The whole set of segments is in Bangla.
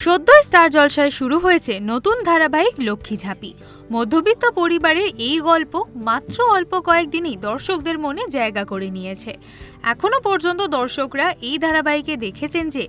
সদ্যই স্টার জলসায় শুরু হয়েছে নতুন ধারাবাহিক লক্ষ্মী ঝাঁপি। মধ্যবিত্ত পরিবারের এই গল্প মাত্র অল্প কয়েকদিনই দর্শকদের মনে জায়গা করে নিয়েছে। এখনও পর্যন্ত দর্শকরা এই ধারাবাহিকে দেখেছেন যে,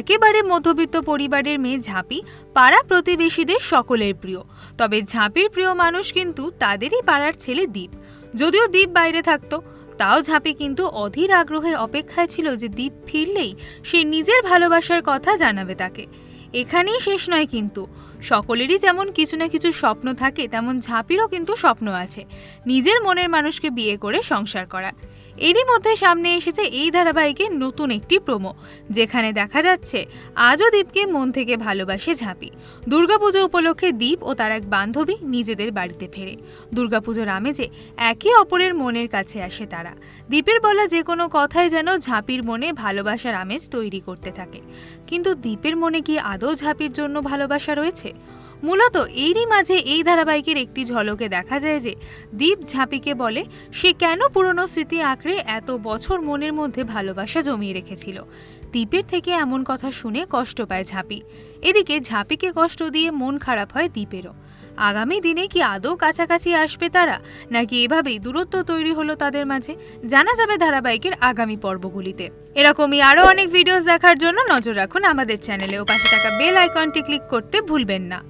একেবারে মধ্যবিত্ত পরিবারের মেয়ে ঝাঁপি পাড়া প্রতিবেশীদের সকলের প্রিয়। তবে ঝাঁপির প্রিয় মানুষ কিন্তু তাদেরই পাড়ার ছেলে দ্বীপ যদিও দ্বীপ বাইরে থাকতো, তাও ঝাঁপি কিন্তু অধীর আগ্রহে অপেক্ষায় ছিল যে দ্বীপ ফিরলেই সে নিজের ভালোবাসার কথা জানাবে তাকে। এখানেই শেষ নয় কিন্তু। সকলেরই যেমন কিছু না কিছু স্বপ্ন থাকে, তেমন ঝাঁপিরও কিন্তু স্বপ্ন আছে। নিজের মনের মানুষকে বিয়ে করে সংসার করা। এরই মধ্যে সামনে এসেছে এই ধারাবাহিকের নতুন একটি প্রোমো, যেখানে দেখা যাচ্ছে আজও দীপকে মন থেকে ভালোবাসে ঝাঁপি। দুর্গাপুজো উপলক্ষে দীপ ও তার এক বান্ধবী নিজেদের বাড়িতে ফেরে। দুর্গাপুজোর আমেজে একে অপরের মনের কাছে আসে তারা। দীপের বলা যে কোনো কথাই যেন ঝাঁপির মনে ভালোবাসার আমেজ তৈরি করতে থাকে। কিন্তু দীপের মনে কি আদৌ ঝাঁপির জন্য ভালোবাসা রয়েছে? মূলত এরই মাঝে এই ধারাবাহিকের একটি ঝলকে দেখা যায় যে দীপ ঝাঁপিকে বলে, সে কেন পুরনো স্মৃতি আঁকড়ে এত বছর মনের মধ্যে ভালোবাসা জমিয়ে রেখেছিল? দীপের থেকে এমন কথা শুনে কষ্ট পায় ঝাঁপি। এদিকে ঝাঁপিকে কষ্ট দিয়ে মন খারাপ হয় দীপেরও। আগামী দিনে কি আদৌ কাছাকাছি আসবে তারা, নাকি এভাবেই দূরত্ব তৈরি হলো তাদের মাঝে? জানা যাবে ধারাবাহিকের আগামী পর্বগুলিতে। এরকমই আরও অনেক ভিডিওস দেখার জন্য নজর রাখুন আমাদের চ্যানেলে ও পাশে থাকা বেল আইকনটি ক্লিক করতে ভুলবেন না।